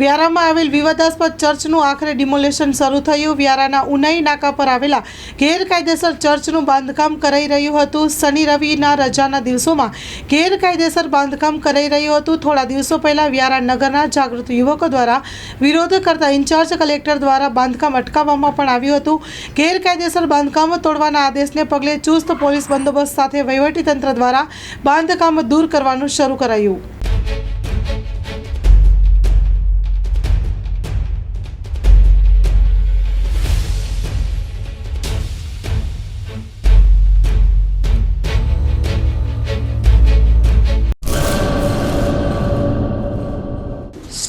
વ્યારામાં આવેલ વિવાદાસ્પદ ચર્ચનું આખરે ડિમોલેશન શરૂ થયું. વ્યારાના ઉનાઈ નાકા પર આવેલા ગેરકાયદેસર ચર્ચનું બાંધકામ કરાઈ રહ્યું હતું. શનિ રવિના રજાના દિવસોમાં ગેરકાયદેસર બાંધકામ કરાઈ રહ્યું હતું. થોડા દિવસો પહેલાં વ્યારા નગરના જાગૃત યુવકો દ્વારા વિરોધ કરતા ઇન્ચાર્જ કલેક્ટર દ્વારા બાંધકામ અટકાવવામાં પણ આવ્યું હતું. ગેરકાયદેસર બાંધકામ તોડવાના આદેશને પગલે ચુસ્ત પોલીસ બંદોબસ્ત સાથે વહીવટીતંત્ર દ્વારા બાંધકામ દૂર કરવાનું શરૂ કરાયું.